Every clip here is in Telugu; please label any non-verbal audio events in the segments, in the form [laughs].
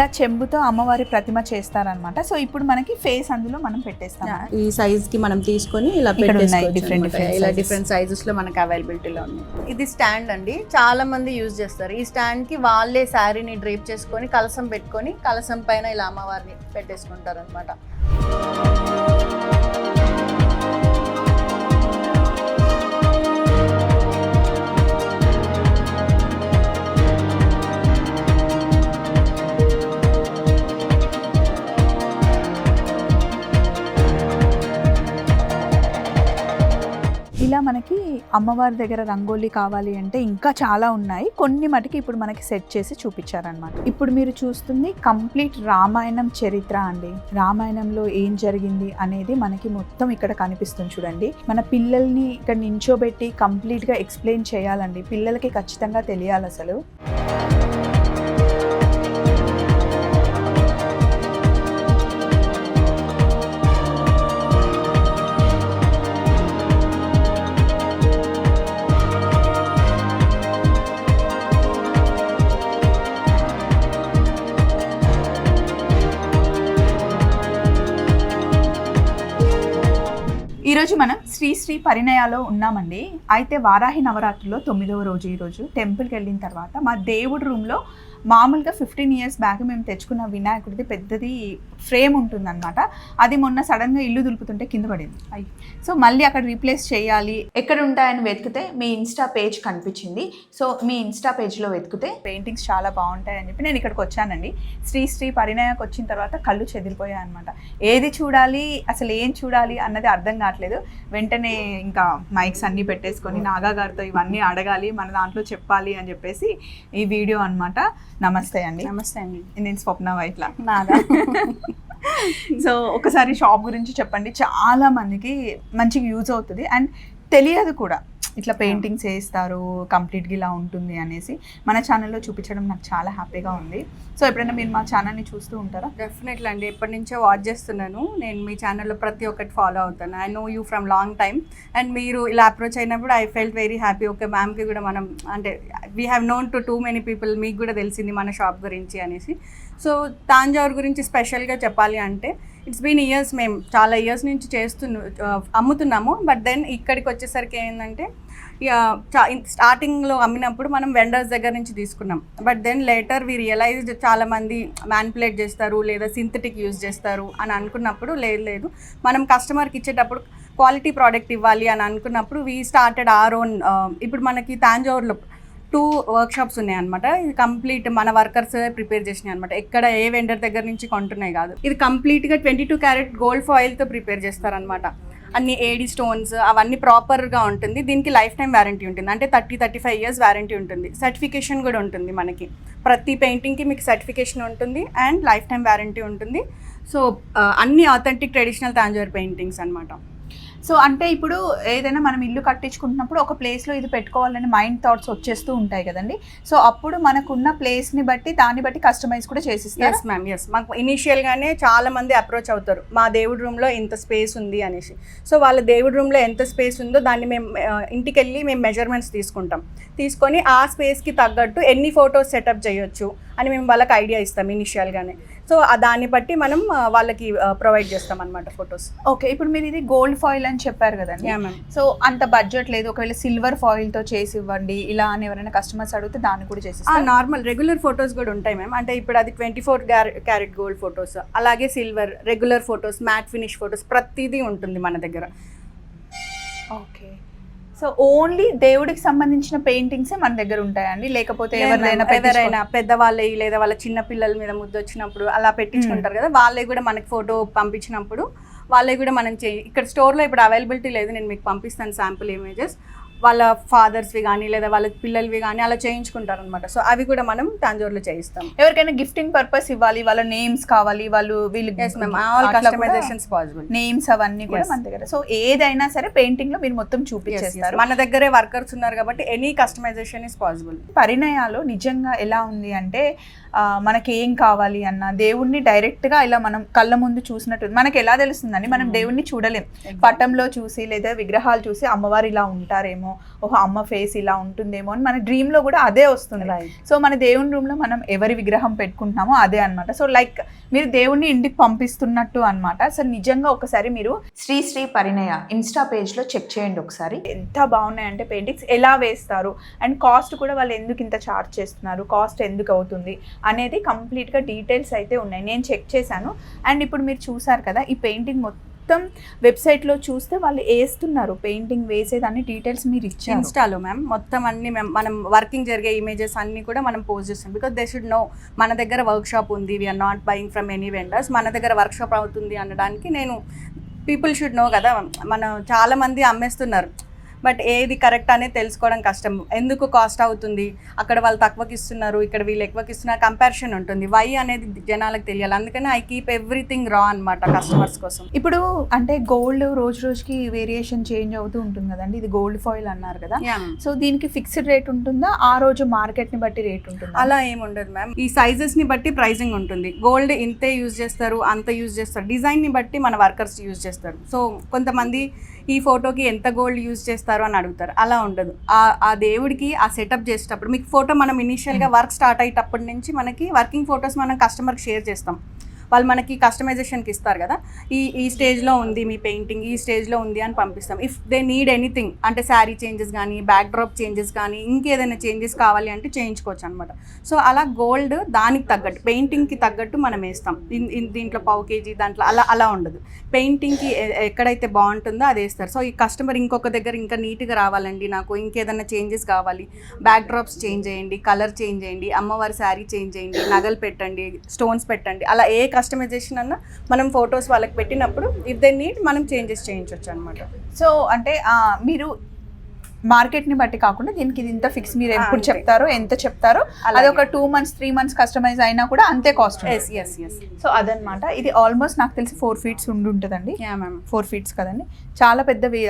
ఇలా చెంబుతో అమ్మవారి ప్రతిమ చేస్తారనమాట. సో ఇప్పుడు మనకి ఫేస్ అందులో మనం పెట్టేస్తాం ఈ సైజ్కి మనం తీసుకొని ఇలా different ఇలా. డిఫరెంట్ సైజెస్లో మనకి అవైలబిలిటీలో ఉన్నాయి. ఇది స్టాండ్ అండి. చాలా మంది యూజ్ చేస్తారు. ఈ స్టాండ్కి వాళ్ళే శారీని డ్రేప్ చేసుకొని కలసం పెట్టుకొని కలసం పైన ఇలా అమ్మవారిని పెట్టేసుకుంటారు అనమాట మనకి అమ్మవారి దగ్గర రంగోలీ కావాలి అంటే ఇంకా చాలా ఉన్నాయి. కొన్ని మటుకి ఇప్పుడు మనకి సెట్ చేసి చూపించారనమాట ఇప్పుడు మీరు చూస్తుంది కంప్లీట్ రామాయణం చరిత్ర అండి. రామాయణంలో ఏం జరిగింది అనేది మనకి మొత్తం ఇక్కడ కనిపిస్తుంది చూడండి. మన పిల్లల్ని ఇక్కడ నించోబెట్టి కంప్లీట్గా ఎక్స్ప్లెయిన్ చేయాలండి. పిల్లలకి ఖచ్చితంగా తెలియాలి అసలు ఈరోజు మనం శ్రీ శ్రీ పరిణయాలో ఉన్నామండి. అయితే వారాహి నవరాత్రిలో తొమ్మిదవ రోజు ఈరోజు టెంపుల్కి వెళ్ళిన తర్వాత మా దేవుడి రూమ్లో మామూలుగా ఫిఫ్టీన్ ఇయర్స్ బ్యాక్ మేము తెచ్చుకున్న వినాయకుడిది పెద్దది ఫ్రేమ్ ఉంటుందన్నమాట. అది మొన్న సడన్గా ఇల్లు దులుపుతుంటే కింద పడింది. అయ్యి. సో మళ్ళీ అక్కడ రీప్లేస్ చేయాలి. ఎక్కడ ఉంటాయని వెతికితే మీ ఇన్స్టా పేజ్ కనిపించింది. సో మీ ఇన్స్టా పేజ్లో వెతికితే పెయింటింగ్స్ చాలా బాగుంటాయని చెప్పి నేను ఇక్కడికి వచ్చానండి. శ్రీ శ్రీ వచ్చిన తర్వాత కళ్ళు చెదిరిపోయాయి అనమాట ఏది చూడాలి అసలు ఏం చూడాలి అన్నది అర్థం కావట్లేదు. వెంటనే ఇంకా మైక్స్ అన్నీ పెట్టేసుకొని నాగా గారితో ఇవన్నీ అడగాలి మన దాంట్లో చెప్పాలి అని చెప్పేసి ఈ వీడియో అన్నమాట. నమస్తే అండి. నమస్తే అండి. నేను స్వప్న వైట్ల. నాదా. [laughs] సో ఒకసారి షాప్ గురించి చెప్పండి. చాలా మందికి మంచిగా యూజ్ అవుతుంది. అండ్ తెలియదు కూడా. ఇట్లా పెయింటింగ్స్ వేస్తారు కంప్లీట్గా ఇలా ఉంటుంది అనేసి మన ఛానల్లో చూపించడం నాకు చాలా హ్యాపీగా ఉంది. సో ఎప్పుడైనా మీరు మా ఛానల్ని చూస్తూ ఉంటారా? డెఫినెట్లీ అండి. ఎప్పటి నుంచో వాచ్ చేస్తున్నాను. నేను మీ ఛానల్లో ప్రతి ఒక్కటి ఫాలో అవుతాను. I know you from long time and మీరు ఇలా అప్రోచ్ అయినప్పుడు I felt very happy okay మ్యామ్కి కూడా మనం అంటే we have known to too many people మీకు కూడా తెలిసింది మన షాప్ గురించి అనేసి. సో తాంజావూర్ గురించి స్పెషల్గా చెప్పాలి అంటే ఇట్స్ బీన్ ఇయర్స్ మేము చాలా ఇయర్స్ నుంచి చేస్తున్న uh, అమ్ముతున్నాము. బట్ దెన్ ఇక్కడికి వచ్చేసరికి ఏంటంటే స్టార్టింగ్లో అమ్మినప్పుడు మనం వెండర్స్ దగ్గర నుంచి తీసుకున్నాం. But then later we realised చాలామంది మ్యాన్పులేట్ చేస్తారు లేదా సింథటిక్ యూజ్ చేస్తారు అని అనుకున్నప్పుడు లేదు లేదు. మనం కస్టమర్కి ఇచ్చేటప్పుడు క్వాలిటీ ప్రోడక్ట్ ఇవ్వాలి అని అనుకున్నప్పుడు వీ స్టార్టెడ్ ఆర్ ఓన్ ఇప్పుడు మనకి తాంజావూర్లో టూ వర్క్ షాప్స్ ఉన్నాయి అనమాట ఇది కంప్లీట్ మన వర్కర్స్ ప్రిపేర్ చేసినాయి అనమాట ఎక్కడ ఏ వెండర్ దగ్గర నుంచి కొంటున్నాయి కాదు. ఇది కంప్లీట్గా ట్వంటీ టూ క్యారెట్ గోల్డ్ ఫాయిల్తో ప్రిపేర్ చేస్తారనమాట అన్ని ఏడి స్టోన్స్ అవన్నీ ప్రాపర్గా ఉంటుంది. దీనికి లైఫ్ టైం వ్యారంటీ ఉంటుంది. అంటే thirty thirty five years warranty ఉంటుంది. సర్టిఫికేషన్ కూడా ఉంటుంది మనకి. ప్రతి పెయింటింగ్కి మీకు సర్టిఫికేషన్ ఉంటుంది అండ్ లైఫ్ టైం వ్యారంటీ ఉంటుంది. సో అన్ని ఆథెంటిక్ ట్రెడిషనల్ తాంజోర్ పెయింటింగ్స్ అనమాట సో అంటే ఇప్పుడు ఏదైనా మనం ఇల్లు కట్టించుకుంటున్నప్పుడు ఒక ప్లేస్లో ఇది పెట్టుకోవాలని మైండ్ థాట్స్ వచ్చేస్తూ ఉంటాయి కదండి. సో అప్పుడు మనకున్న ప్లేస్ని బట్టి దాన్ని బట్టి కస్టమైజ్ కూడా చేసిస్తారు? ఎస్ మ్యామ్ ఎస్ మాకు ఇనీషియల్గానే చాలా మంది అప్రోచ్ అవుతారు. మా దేవుడి రూమ్లో ఇంత స్పేస్ ఉంది అనేసి. సో వాళ్ళ దేవుడి రూమ్లో ఎంత స్పేస్ ఉందో దాన్ని మేము ఇంటికి వెళ్ళి మేము మెజర్మెంట్స్ తీసుకుంటాం. తీసుకొని ఆ స్పేస్కి తగ్గట్టు ఎన్ని ఫొటోస్ సెటప్ చేయొచ్చు అని మేము వాళ్ళకి ఐడియా ఇస్తాం ఇనిషియల్గానే సో దాన్ని బట్టి మనం వాళ్ళకి ప్రొవైడ్ చేస్తాం అనమాట ఫొటోస్ ఓకే ఇప్పుడు మీరు ఇది గోల్డ్ ఫాయిల్ అని చెప్పారు కదండి. సో అంత బడ్జెట్ లేదు. ఒకవేళ సిల్వర్ ఫాయిల్తో చేసి ఇవ్వండి ఇలా అని ఎవరైనా కస్టమర్స్ అడిగితే దాన్ని కూడా చేసి నార్మల్ రెగ్యులర్ ఫొటోస్ కూడా ఉంటాయి మ్యామ్ అంటే ఇప్పుడు అది twenty four carat gold photos అలాగే silver regular photos matte finish photos ప్రతిదీ ఉంటుంది మన దగ్గర. ఓకే. సో ఓన్లీ దేవుడికి సంబంధించిన పెయింటింగ్స్ మన దగ్గర ఉంటాయండి. లేకపోతే ఎవరిదైనా ఎవరైనా పెద్దవాళ్ళవి లేదా వాళ్ళ చిన్న పిల్లల మీద ముద్దు వచ్చినప్పుడు అలా పెట్టించుకుంటారు కదా. వాళ్ళే కూడా మనకి ఫోటో పంపించినప్పుడు వాళ్ళే కూడా మనం చేయి ఇక్కడ స్టోర్లో ఇప్పుడు అవైలబిలిటీ లేదు. నేను మీకు పంపిస్తాను శాంపుల్ ఇమేజెస్ వాళ్ళ ఫాదర్స్వి కానీ లేదా వాళ్ళ పిల్లలవి కానీ అలా చేయించుకుంటారు అనమాట సో అవి కూడా మనం తాంజూరులో చేయిస్తాం. ఎవరికైనా గిఫ్టింగ్ పర్పస్ ఇవ్వాలి వాళ్ళ నేమ్స్ కావాలి వాళ్ళు వీళ్ళు ఆల్ కస్టమైజేషన్స్ పాసిబుల్ నేమ్స్ అవన్నీ కూడా. మన దగ్గర. సో ఏదైనా సరే పెయింటింగ్లో మీరు మొత్తం చూపించేస్తారు. మన దగ్గరే వర్కర్స్ ఉన్నారు కాబట్టి ఎనీ కస్టమైజేషన్ ఇస్ పాసిబుల్ పరిణయాలు నిజంగా ఎలా ఉంది అంటే మనకి ఏం కావాలి అన్న దేవుణ్ణి డైరెక్ట్గా ఇలా మనం కళ్ళ ముందు చూసినట్టు మనకి ఎలా తెలుస్తుందండి? మనం దేవుణ్ణి చూడలేం. పటంలో చూసి లేదా విగ్రహాలు చూసి అమ్మవారు ఇలా ఉంటారేమో చూస్తాము ఓహో అమ్మ ఫేస్ ఇలా ఉంటుందేమో అని మన డ్రీమ్లో కూడా అదే వస్తుంది. సో మన దేవుని రూమ్లో మనం ఎవరి విగ్రహం పెట్టుకుంటున్నామో అదే అన్నమాట. సో లైక్ మీరు దేవుణ్ణి ఇంటికి పంపిస్తున్నట్టు అన్నమాట. అసలు నిజంగా ఒకసారి మీరు శ్రీ శ్రీ పరిణయ ఇన్స్టా పేజ్లో చెక్ చేయండి ఒకసారి. ఎంత బాగున్నాయంటే పెయింటింగ్స్ ఎలా వేస్తారు? అండ్ కాస్ట్ కూడా వాళ్ళు ఎందుకు ఇంత ఛార్జ్ చేస్తున్నారు? కాస్ట్ ఎందుకు అవుతుంది? అనేది కంప్లీట్గా డీటెయిల్స్ అయితే ఉన్నాయి. నేను చెక్ చేశాను. అండ్ ఇప్పుడు మీరు చూసారు కదా ఈ పెయింటింగ్ మొత్తం మొత్తం వెబ్సైట్లో చూస్తే వాళ్ళు వేస్తున్నారు. పెయింటింగ్ వేసేదాన్ని డీటెయిల్స్ మీరు ఇచ్చారు. ఇన్స్టాలో మ్యామ్ మొత్తం అన్ని మేము మనం వర్కింగ్ జరిగే ఇమేజెస్ అన్ని కూడా మనం పోస్ట్ చేస్తాం. బికాస్ దే షుడ్ నో మన దగ్గర వర్క్ షాప్ ఉంది we are not buying from any vendors మన దగ్గర వర్క్ షాప్ అవుతుంది అనడానికి నేను పీపుల్ షుడ్ నో కదా. మనం చాలా మంది అమ్మేస్తున్నారు. బట్ ఏది కరెక్ట్ అనేది తెలుసుకోవడం కష్టం. ఎందుకు కాస్ట్ అవుతుంది? అక్కడ వాళ్ళు తక్కువకి ఇస్తున్నారు ఇక్కడ వీళ్ళు ఎక్కువకి ఇస్తున్నారు కంపారిజన్ ఉంటుంది. వై అనేది జనాలకు తెలియాలి. అందుకని ఐ కీప్ ఎవ్రీథింగ్ రా అనమాట కస్టమర్స్ కోసం. ఇప్పుడు అంటే గోల్డ్ రోజు రోజుకి వేరియేషన్ చేంజ్ అవుతూ ఉంటుంది కదండి. ఇది గోల్డ్ ఫాయిల్ అన్నారు కదా. సో దీనికి ఫిక్స్డ్ రేట్ ఉంటుందా? ఆ రోజు మార్కెట్ని బట్టి రేట్ ఉంటుందా? అలా ఏమి ఉండదు మ్యామ్ ఈ సైజెస్ని బట్టి ప్రైసింగ్ ఉంటుంది. గోల్డ్ ఇంతే యూజ్ చేస్తారు అంత యూజ్ చేస్తారు. డిజైన్ని బట్టి మన వర్కర్స్ యూజ్ చేస్తారు. సో కొంతమంది ఈ ఫోటోకి ఎంత గోల్డ్ యూజ్ చేస్తారు అని అడుగుతారు. అలా ఉండదు. ఆ ఆ దేవుడికి ఆ సెటప్ చేసేటప్పుడు మీకు ఫోటో మనం ఇనిషియల్గా వర్క్ స్టార్ట్ అయ్యేటప్పటి నుంచి మనకి వర్కింగ్ ఫొటోస్ మనం కస్టమర్కి షేర్ చేస్తాం. వాళ్ళు మనకి కస్టమైజేషన్కి ఇస్తారు కదా. ఈ ఈ స్టేజ్లో ఉంది మీ పెయింటింగ్ ఈ స్టేజ్లో ఉంది అని పంపిస్తాం. ఇఫ్ దే నీడ్ ఎనీథింగ్ అంటే శారీ చేంజెస్ కానీ బ్యాక్ డ్రాప్ చేంజెస్ కానీ ఇంకేదైనా చేంజెస్ కావాలి అంటే చేయించుకోవచ్చు అనమాట సో అలా గోల్డ్ దానికి తగ్గట్టు పెయింటింగ్కి తగ్గట్టు మనం వేస్తాం. దీంట్లో పావు కేజీ దాంట్లో అలా అలా ఉండదు. పెయింటింగ్కి ఎ- ఎక్కడైతే బాగుంటుందో అది వేస్తారు. సో ఈ కస్టమర్ ఇంకొక దగ్గర ఇంకా నీట్గా రావాలండి నాకు ఇంకేదైనా చేంజెస్ కావాలి బ్యాక్ డ్రాప్స్ చేంజ్ చేయండి కలర్ చేంజ్ చేయండి అమ్మవారి శారీ చేంజ్ చేయండి నగలు పెట్టండి స్టోన్స్ పెట్టండి అలా ఏ కస్టమైజేషన్ అన్నా మనం ఫొటోస్ వాళ్ళకి పెట్టినప్పుడు ఇఫ్ దే నీడ్ మనం చేంజెస్ చేయించవచ్చు అనమాట సో అంటే మీరు మార్కెట్ని బట్టి కాకుండా దీనికి ఇది ఇంత ఫిక్స్ మీరు ఎప్పుడు. చెప్తారో ఎంత చెప్తారో అది అలాగే. ఒక two months three months customize అయినా కూడా అంతే cost yes yes yes so అదనమాట ఇది ఆల్మోస్ట్ నాకు తెలిసి ఫోర్ ఫీట్స్ ఉండి ఉంటుందండి. యా మ్యామ్ ఫోర్ ఫీట్స్ కదండి. చాలా పెద్దవి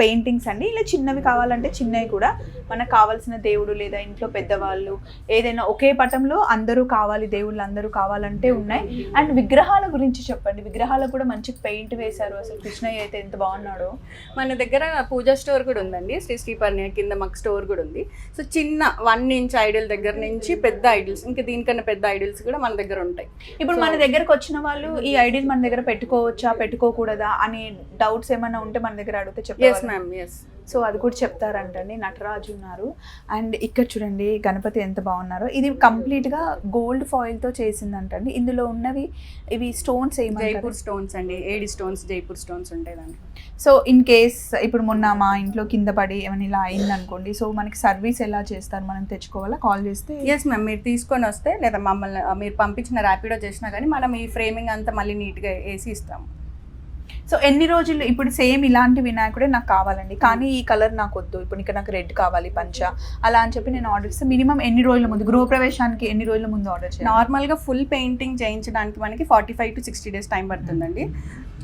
పెయింటింగ్స్ అండి. ఇలా చిన్నవి కావాలంటే చిన్నవి కూడా మనకు కావాల్సిన దేవుడు లేదా ఇంట్లో పెద్దవాళ్ళు ఏదైనా ఒకే పటంలో అందరూ కావాలి దేవుళ్ళు అందరూ కావాలంటే ఉన్నాయి. అండ్ విగ్రహాల గురించి చెప్పండి. విగ్రహాలకు కూడా మంచి పెయింట్ వేశారు. అసలు కృష్ణయ్య అయితే ఎంత బాగున్నాడో. మన దగ్గర పూజా స్టోర్ కూడా ఉందండి. శ్రీ శ్రీపర్ణి కింద మాకు స్టోర్ కూడా ఉంది. సో చిన్న వన్ ఇంచ్ ఐడియల్ దగ్గర నుంచి పెద్ద ఐడిల్స్ ఇంకా దీనికన్నా పెద్ద ఐడిల్స్ కూడా మన దగ్గర ఉంటాయి. ఇప్పుడు మన దగ్గరకు వచ్చిన వాళ్ళు ఈ ఐడియల్ మన దగ్గర పెట్టుకోవచ్చా పెట్టుకోకూడదా అనే డౌట్స్ ఏమైనా ఉంటే మన దగ్గర అడిగితే ఎస్ చెప్పాలి మ్యామ్ ఎస్ సో అది కూడా చెప్తారంటండి నటరాజు ఉన్నారు. అండ్ ఇక్కడ చూడండి గణపతి ఎంత బాగున్నారో. ఇది కంప్లీట్గా గోల్డ్ ఫాయిల్తో చేసిందంటండి ఇందులో ఉన్నవి ఇవి స్టోన్స్ జైపూర్ స్టోన్స్ అండి. ఏడి స్టోన్స్ జైపూర్ స్టోన్స్ ఉంటాయి దాంట్లో. సో ఇన్ కేస్ ఇప్పుడు మొన్న మా ఇంట్లో కింద పడి ఏమైనా ఇలా అయింది అనుకోండి సో మనకి సర్వీస్ ఎలా చేస్తారు? మనం తెచ్చుకోవాలా? కాల్ చేస్తే? ఎస్ మ్యామ్ మీరు తీసుకొని వస్తే లేదా మమ్మల్ని మీరు పంపించిన ర్యాపిడో చేసినా కానీ మనం ఈ ఫ్రేమింగ్ అంతా మళ్ళీ నీట్గా వేసి ఇస్తాము. సో ఎన్ని రోజులు ఇప్పుడు సేమ్ ఇలాంటి వినాయకుడే నాకు కావాలండి. కానీ ఈ కలర్ నాకు వద్దు. ఇప్పుడు ఇక్కడ నాకు రెడ్ కావాలి పంచ అలా అని చెప్పి నేను ఆర్డర్ ఇస్తే మినిమం ఎన్ని రోజుల ముందు గృహప్రవేశానికి ఎన్ని రోజుల ముందు ఆర్డర్ చేయాలి? నార్మల్గా ఫుల్ పెయింటింగ్ చేయించడానికి మనకి forty five to sixty days time పడుతుందండి.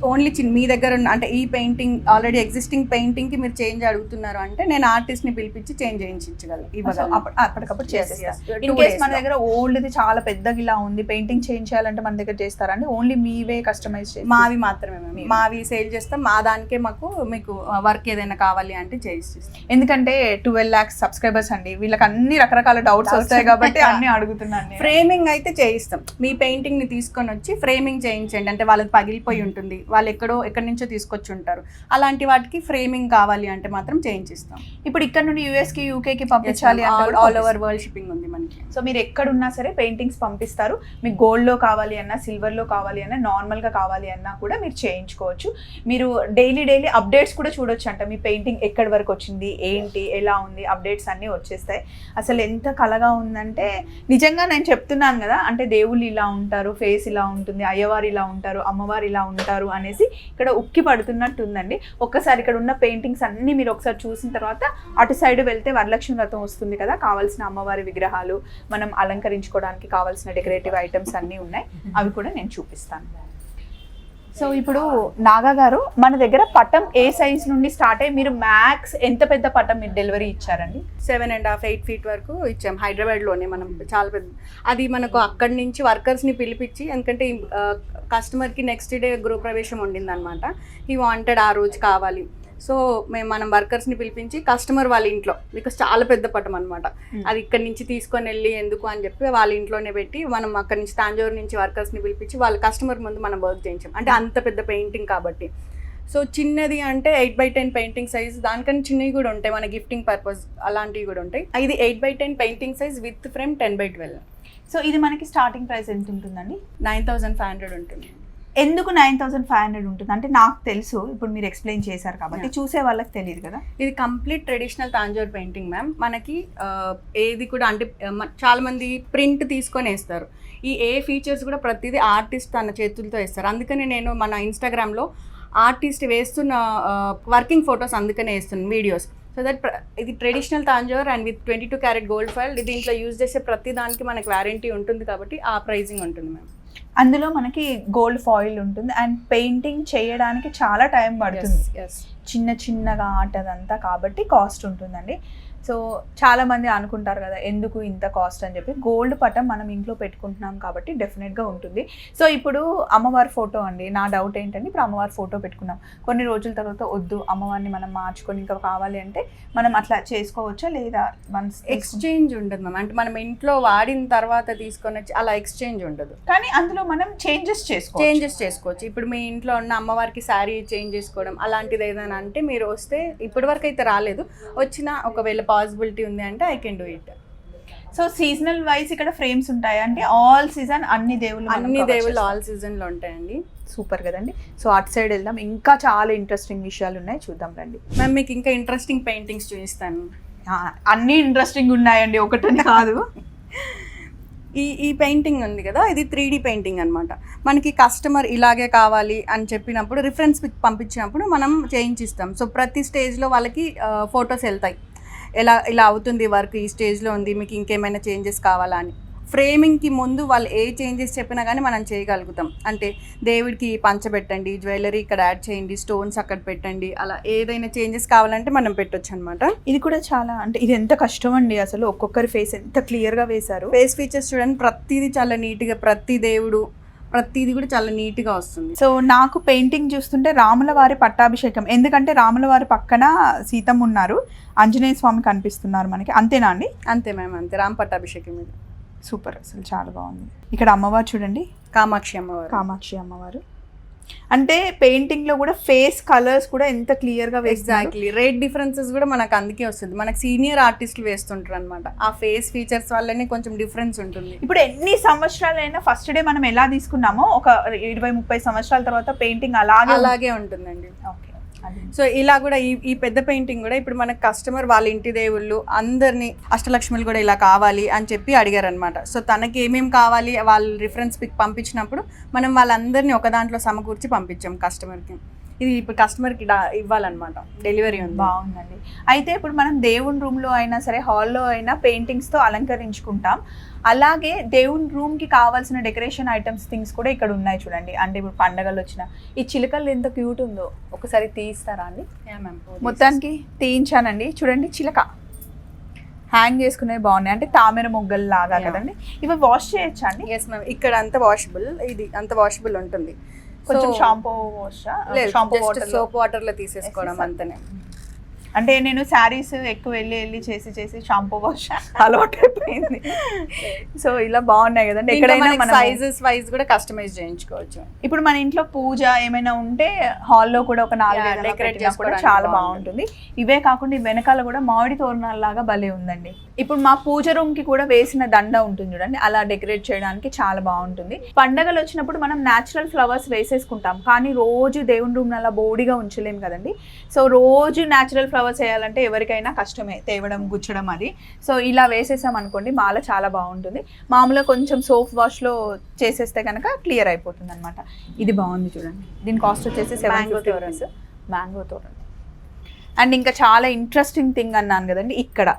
ఓన్లీ చిన్న మీ దగ్గర ఉన్న అంటే ఈ పెయింటింగ్ ఆల్రెడీ ఎగ్జిస్టింగ్ పెయింటింగ్కి మీరు చేంజ్ అడుగుతున్నారు అంటే నేను ఆర్టిస్ట్ని పిలిపించి చేంజ్ చేయించగలను ఇవ్వగలను అప్ప- అప్పటికప్పుడు Yes, చేసేస్తా yes. ఇన్ కేస్ మన. దగ్గర ఓల్డ్ది చాలా పెద్దగా ఇలా ఉంది పెయింటింగ్ చేంజ్ చేయాలంటే మన దగ్గర చేస్తారండి ఓన్లీ మీవే కస్టమైజ్ చేసి మావి మాత్రమే మేము మీవి. సేల్ చేస్తాం మా దానికే మాకు మీకు వర్క్ ఏదైనా కావాలి అంటే చేయిస్తాం ఎందుకంటే ట్వెల్వ్ ల్యాక్స్ సబ్స్క్రైబర్స్ అండి వీళ్ళకి అన్ని రకరకాల డౌట్స్ వస్తాయి కాబట్టి. [laughs] అన్ని అడుగుతున్నాను నేను. ఫ్రేమింగ్ అయితే చేయిస్తాం మీ పెయింటింగ్ని తీసుకొని వచ్చి ఫ్రేమింగ్ చేయించండి అంటే వాళ్ళది పగిలిపోయి ఉంటుంది వాళ్ళు ఎక్కడో ఎక్కడి నుంచో తీసుకొచ్చి ఉంటారు. అలాంటి వాటికి ఫ్రేమింగ్ కావాలి అంటే మాత్రం చేయించిస్తాం ఇప్పుడు ఇక్కడ నుండి యూఎస్కి యూకే కి పంపించాలి ఆల్ ఓవర్ వరల్డ్ షిప్పింగ్ ఉంది మనకి. సో మీరు ఎక్కడున్నా సరే పెయింటింగ్స్ పంపిస్తారు. మీకు గోల్డ్లో కావాలి అన్నా సిల్వర్లో కావాలి అన్నా నార్మల్గా కావాలి అన్నా కూడా మీరు చేయించుకోవచ్చు. మీరు డైలీ డైలీ అప్డేట్స్ కూడా చూడొచ్చు అంట. మీ పెయింటింగ్ ఎక్కడి వరకు వచ్చింది ఏంటి ఎలా ఉంది అప్డేట్స్ అన్నీ వచ్చేస్తాయి. అసలు ఎంత కలగా ఉందంటే నిజంగా నేను చెప్తున్నాను కదా అంటే దేవుళ్ళు ఇలా ఉంటారు ఫేస్ ఇలా ఉంటుంది అయ్యవారు ఇలా ఉంటారు అమ్మవారు ఇలా ఉంటారు అనేసి ఇక్కడ ఉక్కి పడుతున్నట్టు ఉందండి ఒక్కసారి ఇక్కడ ఉన్న పెయింటింగ్స్ అన్నీ మీరు ఒకసారి చూసిన తర్వాత అటు సైడ్ వెళ్తే వరలక్ష్మి వ్రతం వస్తుంది కదా కావాల్సిన అమ్మవారి విగ్రహాలు మనం అలంకరించుకోవడానికి కావాల్సిన డెకరేటివ్ ఐటమ్స్ అన్నీ ఉన్నాయి. అవి కూడా నేను చూపిస్తాను. సో ఇప్పుడు నాగా గారు మన దగ్గర పటం ఏ సైజ్ నుండి స్టార్ట్ అయ్యి మీరు మ్యాక్స్ ఎంత పెద్ద పటం మీరు డెలివరీ ఇచ్చారండి? Seven and half eight feet వరకు ఇచ్చాం. హైదరాబాద్లోనే మనం చాలా పెద్ద అది మనకు అక్కడి నుంచి వర్కర్స్ని పిలిపించి ఎందుకంటే కస్టమర్కి నెక్స్ట్ డే గృహప్రవేశం ఉండిందనమాట ఈ వాంటెడ్ ఆ రోజు కావాలి. సో మేము మనం వర్కర్స్ని పిలిపించి కస్టమర్ వాళ్ళ ఇంట్లో బికాస్ చాలా పెద్ద పటం అనమాట Hmm. అది ఇక్కడ నుంచి తీసుకొని వెళ్ళి ఎందుకు అని చెప్పి వాళ్ళ ఇంట్లోనే పెట్టి మనం అక్కడ నుంచి తాంజూరు నుంచి వర్కర్స్ని పిలిపించి వాళ్ళ కస్టమర్ ముందు మనం వర్క్ చేయించాం. అంటే అంత పెద్ద పెయింటింగ్ కాబట్టి. సో చిన్నది అంటే eight by ten painting size దానికన్నా చిన్నవి కూడా ఉంటాయి మన గిఫ్టింగ్ పర్పస్ అలాంటివి కూడా ఉంటాయి. ఇది eight by ten painting size with frame ten by twelve so ఇది మనకి స్టార్టింగ్ ప్రైస్ ఎంత ఉంటుందండి నైన్ థౌసండ్ ఫైవ్ హండ్రెడ్ ఉంటుంది. ఎందుకు నైన్ థౌసండ్ ఫైవ్ హండ్రెడ్ ఉంటుంది? అంటే నాకు తెలుసు ఇప్పుడు మీరు ఎక్స్ప్లెయిన్ చేశారు కాబట్టి. చూసే వాళ్ళకి తెలియదు కదా? ఇది complete traditional Tanjore painting ma'am మనకి ఏది కూడా అంటే చాలా మంది ప్రింట్ తీసుకొని వేస్తారు. ఈ ఏ ఫీచర్స్ కూడా ప్రతిదీ ఆర్టిస్ట్ తన చేతులతో వేస్తారు. అందుకని నేను మన ఇన్స్టాగ్రామ్లో ఆర్టిస్ట్ వేస్తున్న వర్కింగ్ ఫొటోస్ అందుకనే వేస్తున్నాను వీడియోస్ సో దట్ ఇది traditional Tanjore and with twenty two carat gold foil దీంట్లో యూజ్ చేసే ప్రతి దానికి మనకి వారంటీ ఉంటుంది కాబట్టి ఆ ప్రైజింగ్ ఉంటుంది మ్యామ్ అందులో మనకి గోల్డ్ ఫాయిల్ ఉంటుంది అండ్ పెయింటింగ్ చేయడానికి చాలా టైం పడుతుంది. చిన్న చిన్నగా ఆటదంతా కాబట్టి కాస్ట్ ఉంటుందండి. సో చాలా మంది అనుకుంటారు కదా ఎందుకు ఇంత కాస్ట్ అని చెప్పి. గోల్డ్ పటం మనం ఇంట్లో పెట్టుకుంటున్నాం కాబట్టి డెఫినెట్గా ఉంటుంది. సో ఇప్పుడు అమ్మవారి ఫోటో అండి నా డౌట్ ఏంటంటే ఇప్పుడు అమ్మవారి ఫోటో పెట్టుకున్నాం. కొన్ని రోజుల తర్వాత వద్దు అమ్మవారిని మనం మార్చుకొని ఇంకా కావాలి అంటే మనం అట్లా చేసుకోవచ్చా లేదా? వన్స్ ఎక్స్చేంజ్ ఉండదు మ్యామ్ అంటే మనం ఇంట్లో వాడిన తర్వాత తీసుకొని వచ్చి అలా ఎక్స్చేంజ్ ఉండదు. కానీ అందులో మనం చేంజెస్ చేసుకోవచ్చు. చేంజెస్ చేసుకోవచ్చు. ఇప్పుడు మీ ఇంట్లో ఉన్న అమ్మవారికి శారీ చేంజ్ చేసుకోవడం అలాంటిది ఏదైనా అంటే మీరు వస్తే ఇప్పటి వరకు అయితే రాలేదు. వచ్చిన ఒకవేళ పాసిబిలిటీ ఉంది అంటే I can do it. So seasonal wise ఇక్కడ ఫ్రేమ్స్ ఉంటాయి. అంటే ఆల్ సీజన్ అన్ని దేవుళ్ళు అన్ని దేవుళ్ళు. ఆల్ సీజన్లో ఉంటాయండి. సూపర్ కదండి. సో అటు సైడ్ వెళ్దాం. ఇంకా చాలా ఇంట్రెస్టింగ్ విషయాలు ఉన్నాయి. చూద్దాం రండి. మ్యామ్ మీకు ఇంకా ఇంట్రెస్టింగ్ పెయింటింగ్స్ చూపిస్తాను. అన్నీ ఇంట్రెస్టింగ్ ఉన్నాయండి. ఒకటని కాదు. ఈ ఈ పెయింటింగ్ ఉంది కదా ఇది త్రీ డీ పెయింటింగ్ అనమాట మనకి కస్టమర్ ఇలాగే కావాలి అని చెప్పినప్పుడు రిఫరెన్స్ పిక్ పంపించినప్పుడు మనం చేయించిస్తాం. సో ప్రతి స్టేజ్లో వాళ్ళకి ఫొటోస్ వెళ్తాయి. ఎలా ఇలా అవుతుంది వర్క్ ఈ స్టేజ్లో ఉంది మీకు ఇంకేమైనా చేంజెస్ కావాలా అని. ఫ్రేమింగ్కి ముందు వాళ్ళు ఏ చేంజెస్ చెప్పినా కానీ మనం చేయగలుగుతాం. అంటే దేవుడికి పంచబెట్టండి జ్యువెలరీ ఇక్కడ యాడ్ చేయండి స్టోన్స్ అక్కడ పెట్టండి అలా ఏదైనా చేంజెస్ కావాలంటే మనం పెట్టొచ్చు అనమాట ఇది కూడా చాలా అంటే ఇది ఎంత కష్టం అండి అసలు ఒక్కొక్కరి ఫేస్ ఎంత క్లియర్గా వేశారు. ఫేస్ ఫీచర్స్ చూడండి ప్రతిదీ చాలా నీట్గా ప్రతి దేవుడు ప్రతిదీ కూడా చాలా నీట్గా వస్తుంది. సో నాకు పెయింటింగ్ చూస్తుంటే రాముల వారి పట్టాభిషేకం. ఎందుకంటే రాముల వారి పక్కన సీతమ్మ ఉన్నారు. ఆంజనేయ స్వామి కనిపిస్తున్నారు మనకి. అంతేనా అండి? అంతే మ్యామ్ అంతే. రామ్ పట్టాభిషేకం ఇది. సూపర్. అసలు చాలా బాగుంది. ఇక్కడ అమ్మవారు చూడండి. కామాక్షి అమ్మవారు. కామాక్షి అమ్మవారు. అంటే పెయింటింగ్లో కూడా ఫేస్ కలర్స్ కూడా ఎంత క్లియర్గా ఎగ్జాక్ట్లీ రేట్ డిఫరెన్సెస్ కూడా మనకు అందుకే వస్తుంది. మనకు సీనియర్ ఆర్టిస్టులు వేస్తుంటారు అనమాట ఆ ఫేస్ ఫీచర్స్ వల్లనే కొంచెం డిఫరెన్స్ ఉంటుంది. ఇప్పుడు ఎన్ని సంవత్సరాలైనా ఫస్ట్ డే మనం ఎలా తీసుకున్నామో ఒక ఇరవై ముప్పై సంవత్సరాల తర్వాత పెయింటింగ్ అలాగే అలాగే ఉంటుందండి. ఓకే సో ఇలా కూడా ఈ ఈ పెద్ద పెయింటింగ్ కూడా ఇప్పుడు మన కస్టమర్ వాళ్ళ ఇంటి దేవుళ్ళు అందరినీ అష్టలక్ష్మిలు కూడా ఇలా కావాలి అని చెప్పి అడిగారు అనమాట సో తనకి ఏమేమి కావాలి వాళ్ళ రిఫరెన్స్ పిక్ పంపించినప్పుడు మనం వాళ్ళందరినీ ఒక దాంట్లో సమకూర్చి పంపించాం కస్టమర్కి. ఇది ఇప్పుడు కస్టమర్కి ఇవ్వాలన్నమాట. డెలివరీ ఉంది. బాగుందండి. అయితే ఇప్పుడు మనం దేవుని రూమ్లో అయినా సరే హాల్లో అయినా పెయింటింగ్స్తో అలంకరించుకుంటాం. అలాగే దేవుని రూమ్కి కావాల్సిన డెకరేషన్ ఐటమ్స్ థింగ్స్ కూడా ఇక్కడ ఉన్నాయి చూడండి. అంటే ఇప్పుడు పండగలు వచ్చిన. ఈ చిలుకలు ఎంత క్యూట్ ఉందో. ఒకసారి తీస్తారా అండి. మొత్తానికి తీయించానండి. చూడండి చిలక. హ్యాంగ్ చేసుకునేవి బాగున్నాయి. అంటే తామర మొగ్గలు లాగా. కదండి. ఇవి వాష్ చేయొచ్చా అండి? ఎస్ మ్యామ్ ఇక్కడ అంత వాషబుల్ ఇది అంత వాషబుల్ ఉంటుంది. కొంచెం shampoo wash? Shampoo water soap వాటర్లో తీసేసుకోవడం. అంతనే. అంటే నేను శారీస్ ఎక్కువ వెళ్ళి వెళ్ళి చేసి చేసి షాంపూ వాష్ అలవాటు అయిపోయింది సో ఇలా బాగున్నాయి కదండి ఎక్కడైనా మనం సైజెస్ వైజ్ కూడా కస్టమైజ్ చేయించుకోవచ్చు. ఇప్పుడు మన ఇంట్లో పూజ ఏమైనా ఉంటే హాల్లో కూడా ఒక నాలుగు పెట్టినా కూడా చాలా బాగుంటుంది. ఇవే కాకుండా ఈ వెనకాల కూడా మామిడి తోరణాల లాగా భలే ఉందండి. ఇప్పుడు మా పూజ రూమ్కి కూడా వేసిన దండ ఉంటుంది చూడండి. అలా డెకరేట్ చేయడానికి చాలా బాగుంటుంది. పండగలు వచ్చినప్పుడు మనం న్యాచురల్ ఫ్లవర్స్ వేసేసుకుంటాం. కానీ రోజు దేవుని రూమ్ అలా బోడిగా ఉంచలేం కదండి. సో రోజు న్యాచురల్ ఫ్లవర్స్ వేయాలంటే ఎవరికైనా కష్టమే తేవడం గుచ్చడం అది. సో ఇలా వేసేసాం అనుకోండి మాల చాలా బాగుంటుంది. మామూలుగా కొంచెం సోప్ వాష్లో చేసేస్తే కనుక క్లియర్ అయిపోతుంది అనమాట ఇది బాగుంది చూడండి. దీని కాస్ట్ వచ్చేసి సెవెన్ Mango ఫిఫ్టీ మ్యాంగో తోరణం అండ్ ఇంకా చాలా ఇంట్రెస్టింగ్ థింగ్ అన్నాను కదండి ఇక్కడ.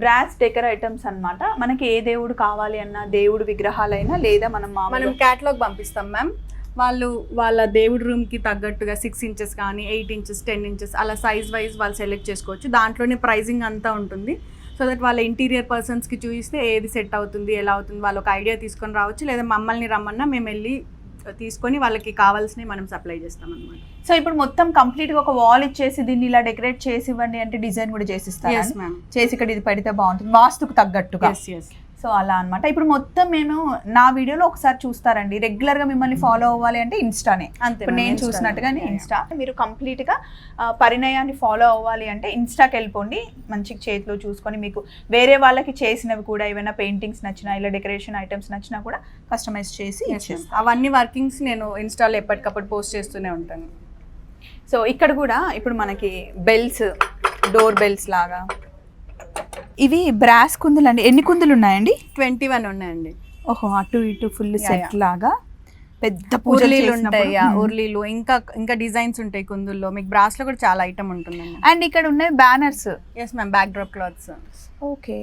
బ్రాస్ డెకర్ ఐటమ్స్ అన్నమాట. మనకి ఏ దేవుడు కావాలి అన్నా దేవుడు విగ్రహాలైనా లేదా మనం మనం మామూలు క్యాటలాగ్ పంపిస్తాం మ్యామ్ వాళ్ళు వాళ్ళ దేవుడి రూమ్కి తగ్గట్టుగా సిక్స్ ఇంచెస్ కానీ ఎయిట్ ఇంచెస్ టెన్ ఇంచెస్ అలా సైజ్ వైజ్ వాళ్ళు సెలెక్ట్ చేసుకోవచ్చు. దాంట్లోనే ప్రైజింగ్ అంతా ఉంటుంది. సో దట్ వాళ్ళ ఇంటీరియర్ పర్సన్స్కి చూపిస్తే ఏది సెట్ అవుతుంది ఎలా అవుతుంది వాళ్ళు ఒక ఐడియా తీసుకొని రావచ్చు. లేదా మమ్మల్ని రమ్మన్నా మేము వెళ్ళి తీసుకొని వాళ్ళకి కావాల్సినవి మనం సప్లై చేస్తాం అనమాట సో ఇప్పుడు మొత్తం కంప్లీట్గా ఒక వాల్ ఇచ్చేసి దీన్ని ఇలా డెకరేట్ చేసి ఇవ్వండి అంటే డిజైన్ కూడా మ్యామ్ చేసి ఇక్కడ ఇది పెడితే బాగుంటుంది. వాస్తుకు తగ్గట్టుగా. సో అలా అన్నమాట. ఇప్పుడు మొత్తం నేను నా వీడియోలో ఒకసారి చూస్తారండి. రెగ్యులర్గా మిమ్మల్ని ఫాలో అవ్వాలి అంటే ఇన్స్టానే అంతే ఇప్పుడు నేను చూసినట్టుగానే. ఇన్స్టా మీరు కంప్లీట్గా పరిణయాన్ని ఫాలో అవ్వాలి అంటే ఇన్స్టాకి వెళ్ళిపోండి. మంచిగా చేతిలో చూసుకొని మీకు వేరే వాళ్ళకి చేసినవి కూడా ఏమైనా పెయింటింగ్స్ నచ్చినా ఇలా డెకరేషన్ ఐటమ్స్ నచ్చినా కూడా కస్టమైజ్ చేసి అవన్నీ వర్కింగ్స్ నేను ఇన్స్టాలో ఎప్పటికప్పుడు పోస్ట్ చేస్తూనే ఉంటాను. సో ఇక్కడ కూడా ఇప్పుడు మనకి బెల్స్ డోర్ బెల్స్ లాగా ఇవి బ్రాస్ కుందులు అండి ఎన్ని కుందులు ఉన్నాయండి ట్వంటీ వన్ ఉన్నాయండి. ఓహో అటు ఇటు ఫుల్ సెట్. లాగా పెద్ద పూజలు ఉర్లీలు ఉంటాయి. ఉర్లీలు. ఇంకా ఇంకా డిజైన్స్ ఉంటాయి కుందుల్లో. మీకు బ్రాస్లో కూడా చాలా ఐటమ్ ఉంటుందండి. అండ్ ఇక్కడ ఉన్నాయి banners. Yes ma'am backdrop cloths okay.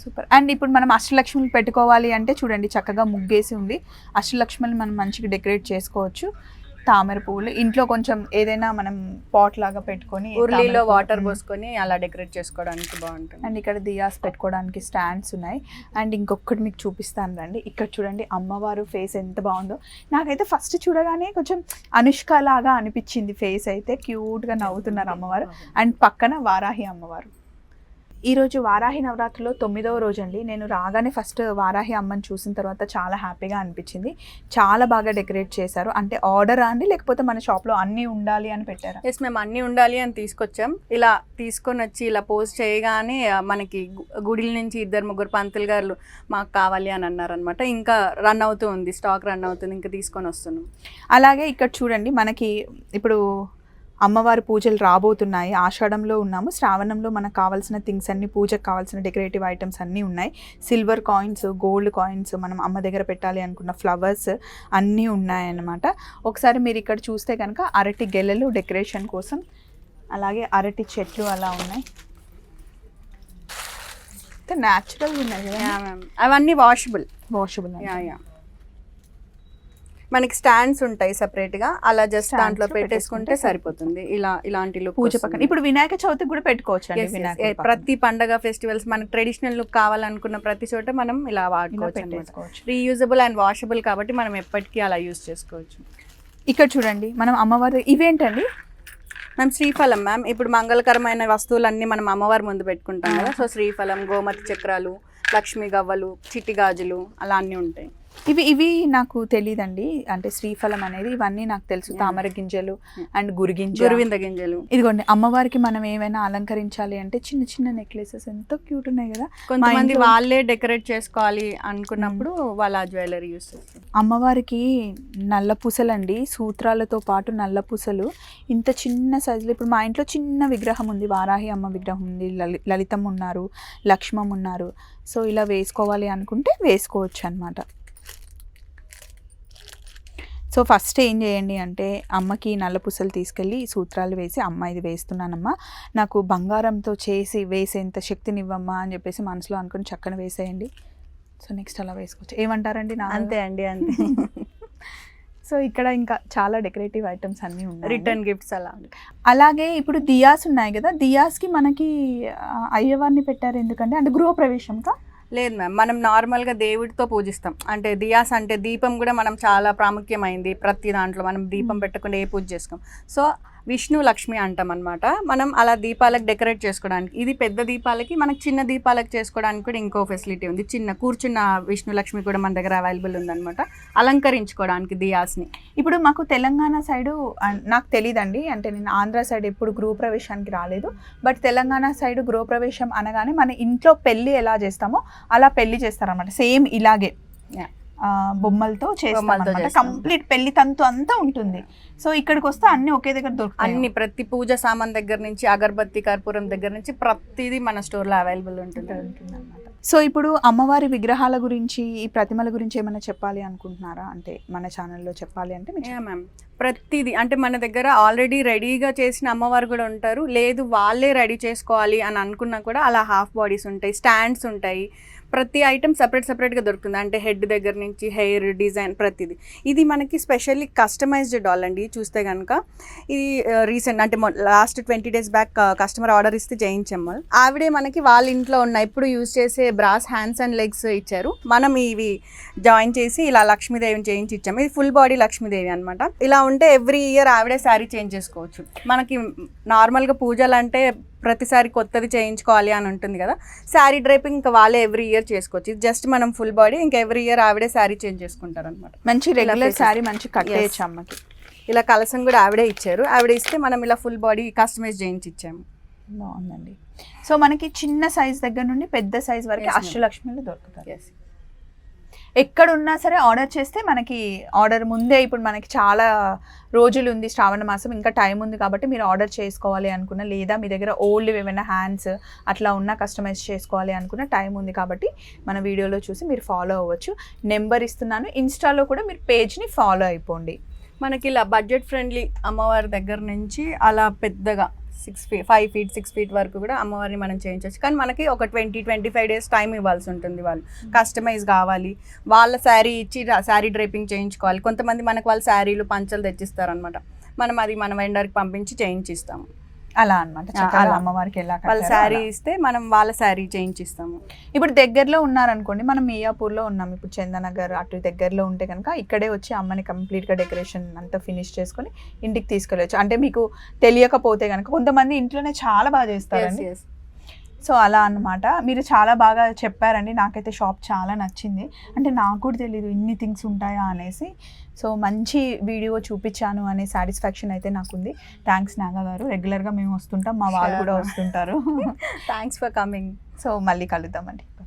Super. And ఇప్పుడు మనం అష్టలక్ష్మిని పెట్టుకోవాలి అంటే చూడండి చక్కగా ముగ్గేసి ఉంది. అష్టలక్ష్మిని మనం మంచిగా డెకరేట్ చేసుకోవచ్చు. తామర పువ్వులు. ఇంట్లో కొంచెం ఏదైనా మనం పాట్ లాగా పెట్టుకొని ఉర్లీలో పువ్వు- వాటర్. పోసుకొని అలా డెకరేట్ చేసుకోవడానికి బాగుంటుంది. అండ్ ఇక్కడ దియాస్ పెట్టుకోవడానికి స్టాండ్స్ ఉన్నాయి. అండ్ ఇంకొకటి మీకు చూపిస్తాను రండి. ఇక్కడ చూడండి అమ్మవారు ఫేస్ ఎంత బాగుందో. నాకైతే ఫస్ట్ చూడగానే కొంచెం అనుష్క లాగా అనిపించింది ఫేస్ అయితే. క్యూట్గా నవ్వుతున్నారు అమ్మవారు. అండ్ పక్కన వారాహి అమ్మవారు. ఈరోజు వారాహి నవరాత్రిలో తొమ్మిదవ రోజు అండి నేను రాగానే ఫస్ట్ వారాహి అమ్మని చూసిన తర్వాత చాలా హ్యాపీగా అనిపించింది. చాలా బాగా డెకరేట్ చేశారు. అంటే ఆర్డర్ అండి లేకపోతే మన షాప్లో అన్నీ ఉండాలి అని పెట్టారా? ఎస్ మేము అన్నీ ఉండాలి అని తీసుకొచ్చాం. ఇలా తీసుకొని వచ్చి ఇలా పోస్ట్ చేయగానే మనకి గుడిల నుంచి ఇద్దరు ముగ్గురు పంతులు గారు మాకు కావాలి అని అన్నారనమాట ఇంకా రన్ అవుతూ ఉంది స్టాక్ రన్ అవుతుంది ఇంకా తీసుకొని వస్తున్నాం. అలాగే ఇక్కడ చూడండి మనకి ఇప్పుడు అమ్మవారి పూజలు రాబోతున్నాయి. ఆషాఢంలో ఉన్నాము. శ్రావణంలో మనకు కావాల్సిన థింగ్స్ అన్ని పూజకు కావాల్సిన డెకరేటివ్ ఐటమ్స్ అన్నీ ఉన్నాయి. సిల్వర్ కాయిన్స్ గోల్డ్ కాయిన్స్ మనం అమ్మ దగ్గర పెట్టాలి అనుకున్న ఫ్లవర్స్ అన్నీ ఉన్నాయన్నమాట. ఒకసారి మీరు ఇక్కడ చూస్తే కనుక అరటి గెలలు డెకరేషన్ కోసం అలాగే అరటి చెట్లు అలా ఉన్నాయి. న్యాచురల్ ఉన్నాయి అవన్నీ వాషబుల్ వాషబుల్ యా యా మనకి స్టాండ్స్ ఉంటాయి separate గా అలా జస్ట్ దాంట్లో పెట్టేసుకుంటే సరిపోతుంది. ఇలా ఇలాంటి లుక్ పూజ పక్కన. ఇప్పుడు వినాయక చవితికి కూడా పెట్టుకోవచ్చు ప్రతి పండగ ఫెస్టివల్స్ మనకి ట్రెడిషనల్ లుక్ కావాలనుకున్న ప్రతి చోట మనం ఇలా వాడుకోవచ్చు రీయూజబుల్ అండ్ వాషబుల్ కాబట్టి మనం ఎప్పటికీ అలా యూజ్ చేసుకోవచ్చు. ఇక్కడ చూడండి మనం అమ్మవారి ఇవేంటండి? మ్యామ్ శ్రీఫలం మ్యామ్ ఇప్పుడు మంగళకరమైన వస్తువులన్నీ మనం అమ్మవారి ముందు పెట్టుకుంటాం కదా. సో శ్రీఫలం గోమతి చక్రాలు లక్ష్మీ గవ్వలు చిట్టి గాజులు అలా అన్నీ ఉంటాయి. ఇవి ఇవి నాకు తెలియదండి అంటే శ్రీఫలం అనేది ఇవన్నీ నాకు తెలుసు. తామర గింజలు అండ్ గురిగింజ గురువింద గింజలు. ఇదిగోండి అమ్మవారికి మనం ఏమైనా అలంకరించాలి అంటే చిన్న చిన్న నెక్లెసెస్ ఎంతో క్యూట్ ఉన్నాయి కదా. కొంతమంది వాళ్ళే డెకరేట్ చేసుకోవాలి అనుకున్నప్పుడు వాళ్ళ జ్యువెలరీ యూస్ చేస్తారు. అమ్మవారికి నల్ల పూసలండి. సూత్రాలతో పాటు నల్ల పూసలు. ఇంత చిన్న సైజులో ఇప్పుడు మా ఇంట్లో చిన్న విగ్రహం ఉంది. వారాహి అమ్మ విగ్రహం ఉంది. లలి లలితం ఉన్నారు. లక్ష్మం ఉన్నారు. సో ఇలా వేసుకోవాలి అనుకుంటే వేసుకోవచ్చు అనమాట సో ఫస్ట్ ఏం చేయండి అంటే అమ్మకి నల్ల పూసలు తీసుకెళ్ళి సూత్రాలు వేసి అమ్మ ఇది వేస్తున్నానమ్మా నాకు బంగారంతో చేసి వేసేంత శక్తినివ్వమ్మా అని చెప్పేసి మనసులో అనుకుని చక్కన వేసేయండి. సో నెక్స్ట్ అలా వేసుకోవచ్చు. ఏమంటారండి నా అంతే అండి అంతే. [laughs] సో ఇక్కడ ఇంకా చాలా డెకరేటివ్ ఐటమ్స్ అన్నీ ఉన్నాయి. రిటర్న్ గిఫ్ట్స్ అలా అలాగే ఇప్పుడు దియాస్ ఉన్నాయి కదా దియాస్కి మనకి అయ్యవారిని పెట్టారు ఎందుకంటే అంటే గృహప్రవేశంకా లేదు మ్యామ్. మనం నార్మల్గా దేవుడితో పూజిస్తాం. అంటే దియాస్ అంటే దీపం కూడా మనం చాలా ప్రాముఖ్యమైంది ప్రతి దాంట్లో. మనం దీపం పెట్టకుండా ఏ పూజ చేసుకోం. సో విష్ణు లక్ష్మి అంటాం అనమాట మనం అలా దీపాలకు డెకరేట్ చేసుకోవడానికి ఇది పెద్ద దీపాలకి మనకి చిన్న దీపాలకు చేసుకోవడానికి కూడా ఇంకో ఫెసిలిటీ ఉంది. చిన్న కూర్చున్న విష్ణు లక్ష్మి కూడా మన దగ్గర అవైలబుల్ ఉందన్నమాట. అలంకరించుకోవడానికి దియాస్ని. ఇప్పుడు మాకు తెలంగాణ సైడు నాకు తెలియదండి అంటే నేను ఆంధ్ర సైడ్ ఎప్పుడు గృహప్రవేశానికి రాలేదు. బట్ తెలంగాణ సైడ్ గృహప్రవేశం అనగానే మన ఇంట్లో పెళ్ళి ఎలా చేస్తామో అలా పెళ్ళి చేస్తారన్నమాట. సేమ్ ఇలాగే. బొమ్మలతో బొమ్మలతో చేస్తాం. కంప్లీట్ పెళ్ళి తంతు అంతా ఉంటుంది సో ఇక్కడికి వస్తే అన్ని ఒకే దగ్గర దొరుకుతాయి అన్ని ప్రతి పూజ సామాన్ దగ్గర నుంచి అగరబత్తి కర్పూరం దగ్గర నుంచి ప్రతిదీ మన స్టోర్లో అవైలబుల్ ఉంటుంది ఉంటుందన్నమాట. సో ఇప్పుడు అమ్మవారి విగ్రహాల గురించి ఈ ప్రతిమల గురించి ఏమైనా చెప్పాలి అనుకుంటున్నారా? అంటే మన ఛానల్లో చెప్పాలి అంటే మ్యామ్. ప్రతిదీ అంటే మన దగ్గర ఆల్రెడీ రెడీగా చేసిన అమ్మవారు కూడా ఉంటారు. లేదు వాళ్ళే రెడీ చేసుకోవాలి అని అనుకున్నా కూడా అలా హాఫ్ బాడీస్ ఉంటాయి స్టాండ్స్ ఉంటాయి. ప్రతి ఐటమ్ సపరేట్ సపరేట్గా దొరుకుతుంది. అంటే హెడ్ దగ్గర నుంచి హెయిర్ డిజైన్ ప్రతిదీ. ఇది మనకి స్పెషల్లీ కస్టమైజ్డ్ డాల్ అండి. చూస్తే కనుక ఇది రీసెంట్ అంటే last twenty days back customer order ఇస్తే చేయించాము ఆవిడే మనకి వాళ్ళ ఇంట్లో ఉన్న ఇప్పుడు యూజ్ చేసే బ్రాస్ హ్యాండ్స్ అండ్ లెగ్స్ ఇచ్చారు. మనం ఇవి జాయిన్ చేసి ఇలా లక్ష్మీదేవిని చేయించి ఇచ్చాము ఇది ఫుల్ బాడీ లక్ష్మీదేవి అనమాట ఇలా ఉంటే ఎవ్రీ ఇయర్ ఆవిడే శారీ చేంజ్ చేసుకోవచ్చు. మనకి నార్మల్గా పూజలు అంటే ప్రతిసారి కొత్తది చేయించుకోవాలి అని ఉంటుంది కదా. శారీ డ్రైపింగ్ ఇంకా వాళ్ళే ఎవ్రీ ఇయర్ చేసుకోవచ్చు. ఇది జస్ట్ మనం ఫుల్ బాడీ ఇంకా ఎవ్రీ ఇయర్ ఆవిడే శారీ చేంజ్ చేసుకుంటారు అనమాట మంచి రెగ్యులర్. శారీ మంచి కట్ Yes. చేయొచ్చు అమ్మకి ఇలా కలసం కూడా ఆవిడే ఇచ్చారు. ఆవిడ ఇస్తే మనం ఇలా ఫుల్ బాడీ కస్టమైజ్ చేయించి ఇచ్చాము బాగుందండి. సో మనకి చిన్న సైజ్ దగ్గర నుండి పెద్ద సైజ్ వరకు. అష్టలక్ష్మిలు దొరుకుతాయి. ఎక్కడ ఉన్నా సరే ఆర్డర్ చేస్తే మనకి ఆర్డర్ ముందే ఇప్పుడు మనకి చాలా రోజులు ఉంది శ్రావణ మాసం ఇంకా టైం ఉంది కాబట్టి మీరు ఆర్డర్ చేసుకోవాలి అనుకున్న లేదా మీ దగ్గర ఓల్డ్ ఏమైనా హ్యాండ్స్ అట్లా ఉన్న కస్టమైజ్ చేసుకోవాలి అనుకున్న టైం ఉంది కాబట్టి మన వీడియోలో చూసి మీరు ఫాలో అవ్వచ్చు. నెంబర్ ఇస్తున్నాను. ఇన్స్టాలో కూడా మీరు పేజ్ని ఫాలో అయిపోండి. మనకి ఇలా బడ్జెట్ ఫ్రెండ్లీ అమ్మవారి దగ్గర నుంచి అలా పెద్దగా six feet five feet six feet వరకు కూడా అమ్మవారిని మనం చేయించవచ్చు. కానీ మనకి ఒక twenty twenty five days time ఇవ్వాల్సి ఉంటుంది వాళ్ళు. కస్టమైజ్ కావాలి. వాళ్ళ శారీ ఇచ్చి శారీ డ్రైపింగ్ చేయించుకోవాలి. కొంతమంది మనకు వాళ్ళ శారీలు పంచలు తెచ్చిస్తారనమాట మనం అది మన వెండర్కి పంపించి చేయించిస్తాము. అలా అనమాట అలా. అమ్మవారికి ఎలా వాళ్ళ శారీ. ఇస్తే మనం వాళ్ళ శారీ చేయించిస్తాము ఇప్పుడు దగ్గరలో ఉన్నారనుకోండి మనం మియాపూర్లో ఉన్నాం ఇప్పుడు చందనగర్ అటు దగ్గరలో ఉంటే కనుక ఇక్కడే వచ్చి అమ్మని కంప్లీట్గా డెకరేషన్ అంతా ఫినిష్ చేసుకొని ఇంటికి తీసుకెళ్ళచ్చు అంటే మీకు తెలియకపోతే కనుక కొంతమంది ఇంట్లోనే చాలా బాగా చేస్తారండి. సో అలా అన్నమాట. మీరు చాలా బాగా చెప్పారండి. నాకైతే షాప్ చాలా నచ్చింది. అంటే నాకు కూడా తెలియదు ఇన్ని థింగ్స్ ఉంటాయా అనేసి. సో మంచి వీడియో చూపించాను అనే సాటిస్ఫాక్షన్ అయితే నాకుంది. థ్యాంక్స్ నాగా గారు. రెగ్యులర్గా మేము వస్తుంటాం. మా వాళ్ళు కూడా. వస్తుంటారు. [laughs] Thanks for coming. సో మళ్ళీ కలుద్దామండి.